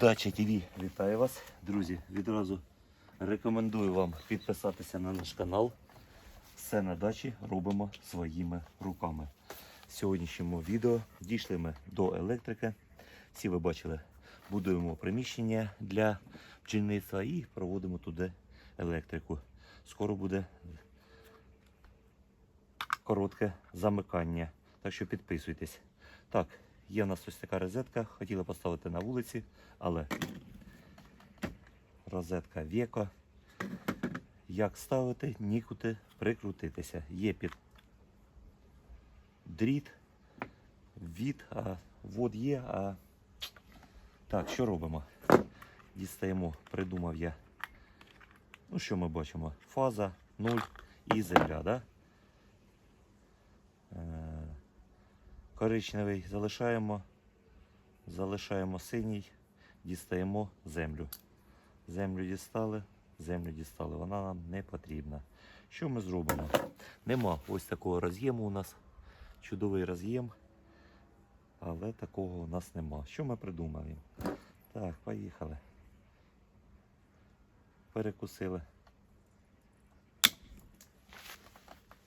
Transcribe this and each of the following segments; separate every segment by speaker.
Speaker 1: Дача ТВ вітаю вас, друзі. Відразу рекомендую вам підписатися на наш канал. Все на дачі робимо своїми руками. В сьогоднішньому відео дійшли ми до електрики. Всі ви бачили, будуємо приміщення для бджільництва і проводимо туди електрику. Скоро буде коротке замикання. Так що підписуйтесь. Так, є в нас ось така розетка. Хотіли поставити на вулиці, але розетка віко. Як ставити, нікуди прикрутитися. Є під дріт, від, а вод є. А... Так, що робимо? Дістаємо, придумав я. Ну, що ми бачимо? Фаза 0 і земля, да? Коричневий залишаємо, залишаємо синій, дістаємо землю. Землю дістали, землю дістали, вона нам не потрібна. Що ми зробимо? Нема ось такого роз'єму у нас. Чудовий роз'єм, але такого у нас нема. Що ми придумали? Так, поїхали. Перекусили.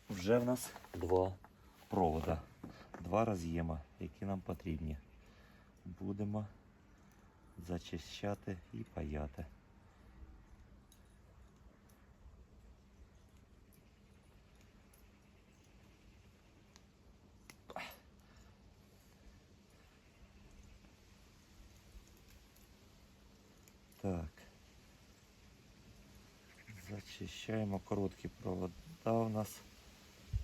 Speaker 1: Вже в нас два провода, два роз'єма, які нам потрібні. Будемо зачищати і паяти. Так. Зачищаємо короткі провода у нас.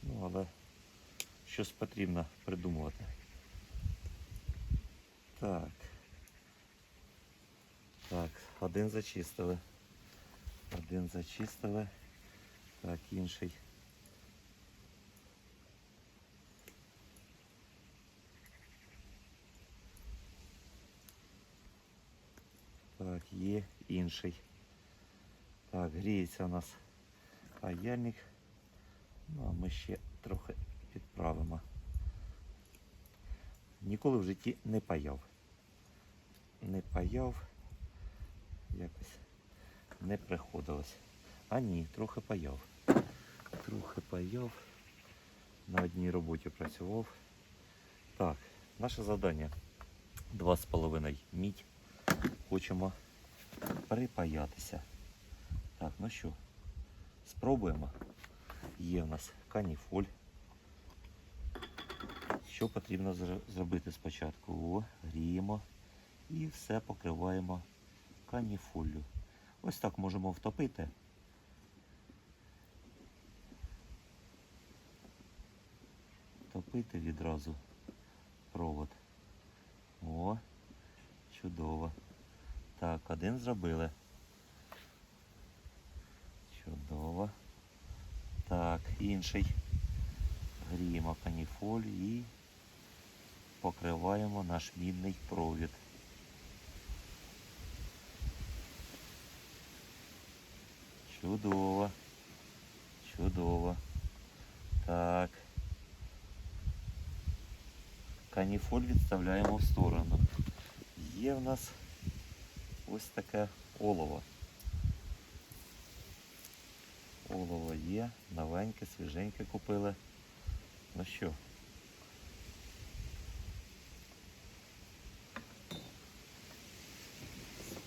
Speaker 1: Ну, але щось потрібно придумувати. Так. Так, один зачистили. Один зачистили. Так, інший. Так, є інший. Так, гріється у нас паяльник. Ну, а ми ще трохи підправимо. Ніколи в житті не паяв. Не паяв. Якось не приходилось. А ні, трохи паяв. Трохи паяв. На одній роботі працював. Так, наше завдання 2,5 мідь. Хочемо припаятися. Так, ну що, спробуємо. Є в нас каніфоль. Що потрібно зробити спочатку? О, гріємо і все покриваємо каніфоллю. Ось так можемо втопити. Топити відразу провод. О, чудово. Так, один зробили. Чудово. Так, інший. Гріємо каніфоль і покриваємо наш мідний провід. Чудово. Чудово. Так. Каніфоль відставляємо в сторону. Є в нас ось таке олово. Олово є, новеньке, свіженьке купили. Ну що?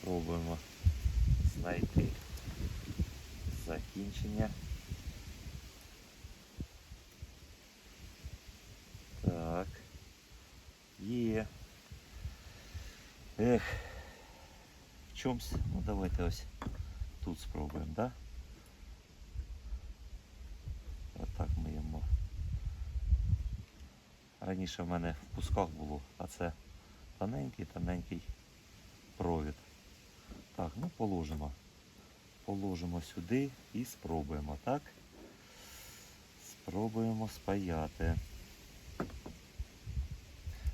Speaker 1: Спробуємо знайти закінчення. Так. Є. Ех. В чомусь, ну давайте ось тут спробуємо, да? Отак ми йому. Раніше в мене в пусках було, а це тоненький-тоненький провід. Так, ну положимо. Положимо сюди і спробуємо, так? Спробуємо спаяти.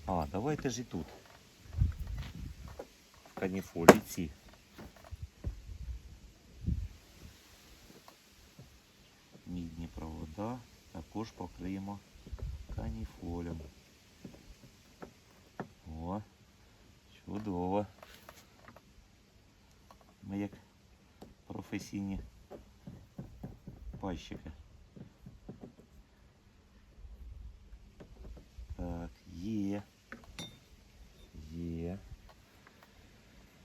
Speaker 1: А, давайте ж і тут. В каніфолі ці. Мідні провода також покриємо каніфолем. О, чудово. Професійні пайщики. Так, є. Є.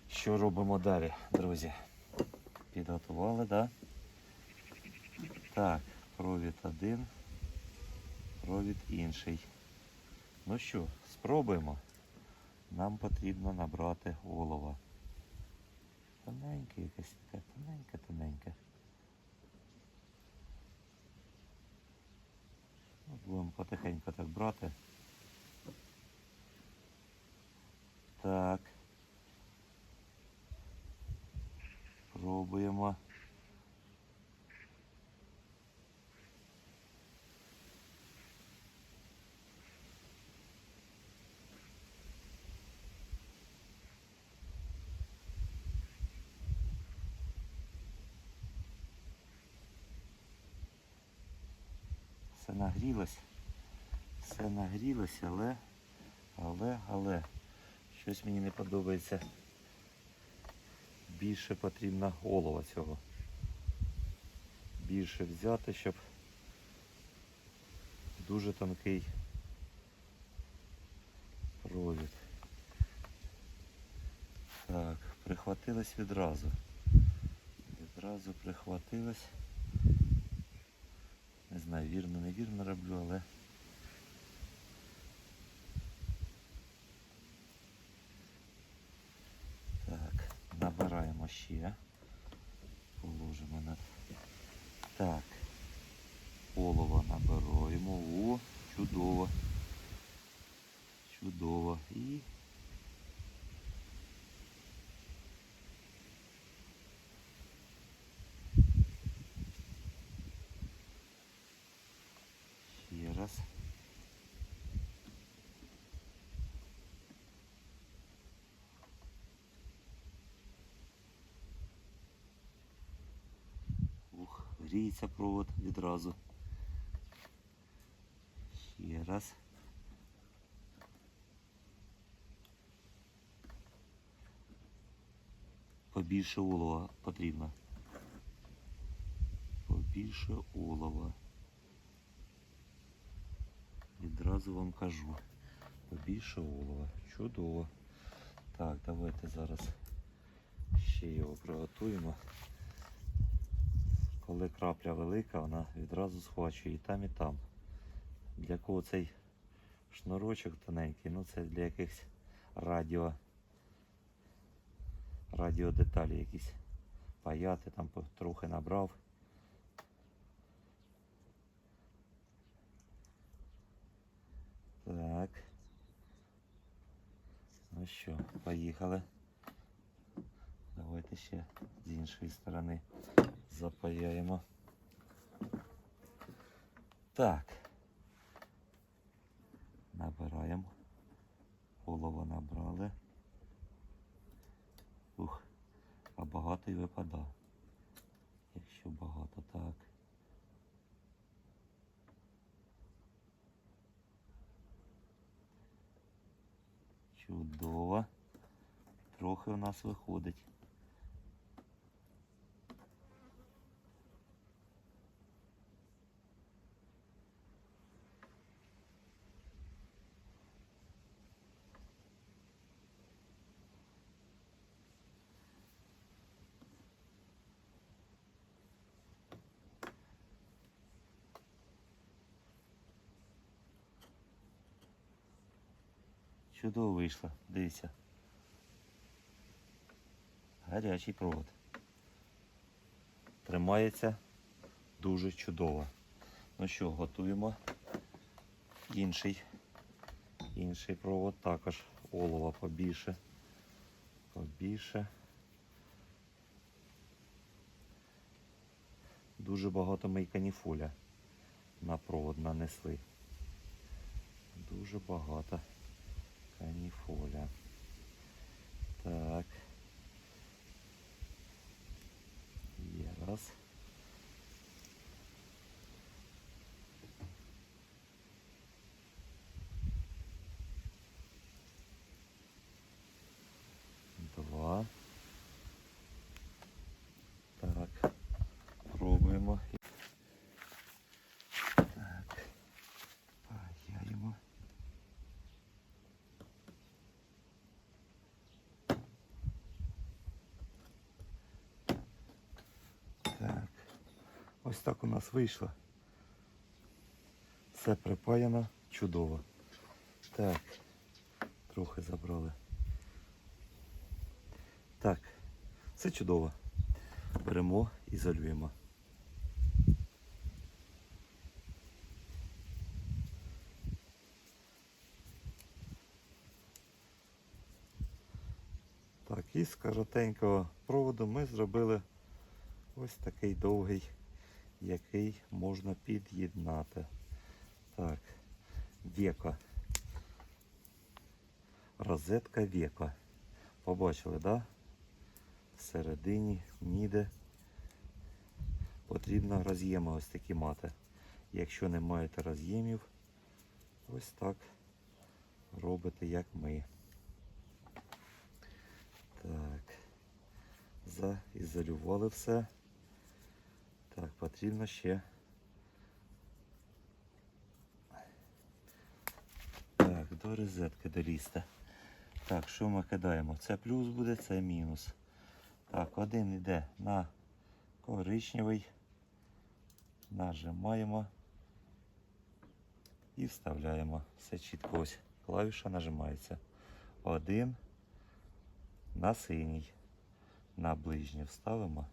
Speaker 1: Що робимо далі, друзі? Підготували, так? Да? Так, провід один, провід інший. Ну що, спробуємо. Нам потрібно набрати олова. Тоненьке якась така тоненька-тоненька. Ну, Будемо потихеньку так брати. Так. Пробуємо. Все нагрілось. Все нагрілось, але, але, але щось мені не подобається. Більше потрібно олова цього. Більше взяти, щоб дуже тонкий провід. Так, прихватилось відразу. Відразу прихватилось. Не знаю, вірно, не вірно роблю, але так, набираємо ще. Положимо на. Так. Олова набираємо. О, чудово. Чудово. І ще раз. Ух, провод відразу. Ще раз. Побільше олова потрібно. Побільше олова. Відразу вам кажу. Побільше олова. Чудово. Так, давайте зараз ще його приготуємо. Коли крапля велика, вона відразу схвачує і там, і там. Для кого цей шнурочок тоненький, ну це для якихось радіо, радіодеталі якісь паяти, там трохи набрав. Так. Ну що, поїхали. Давайте ще з іншої сторони запаяємо. Так. Набираємо. Олово набрали. Ух, а багато й випада. Якщо багато, так. Чудово. Трохи у нас виходить. Чудово вийшло, дивіться. Гарячий провод. Тримається дуже чудово. Ну що, готуємо інший. Інший провод також олова побільше. Побільше. Дуже багато ми каніфоля на провод нанесли. Дуже багато каніфоля. Так. Є раз. Два. Так. Ось так у нас вийшло. Все припаяно чудово. Так, трохи забрали. Так, все чудово. Беремо, ізолюємо. Так, і з коротенького проводу ми зробили ось такий довгий, який можна під'єднати. Так, века. Розетка века. Побачили, да? Всередині ніде потрібно роз'єми ось такі мати. Якщо не маєте роз'ємів, ось так робите, як ми. Так. Заізолювали все. Потрібно ще. Так, до розетки долізти. Так, що ми кидаємо? Це плюс буде, це мінус. Так, один йде на коричневий. Нажимаємо і вставляємо. Все чітко ось. Клавіша нажимається. Один на синій. На ближній вставимо.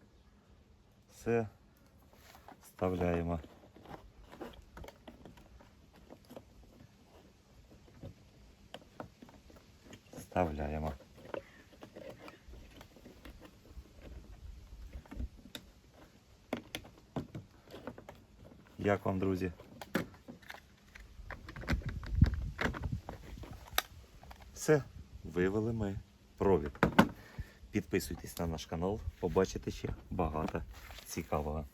Speaker 1: Все вставляємо. Вставляємо. Як вам, друзі? Все, вивели ми провід. Підписуйтесь на наш канал, побачите ще багато цікавого.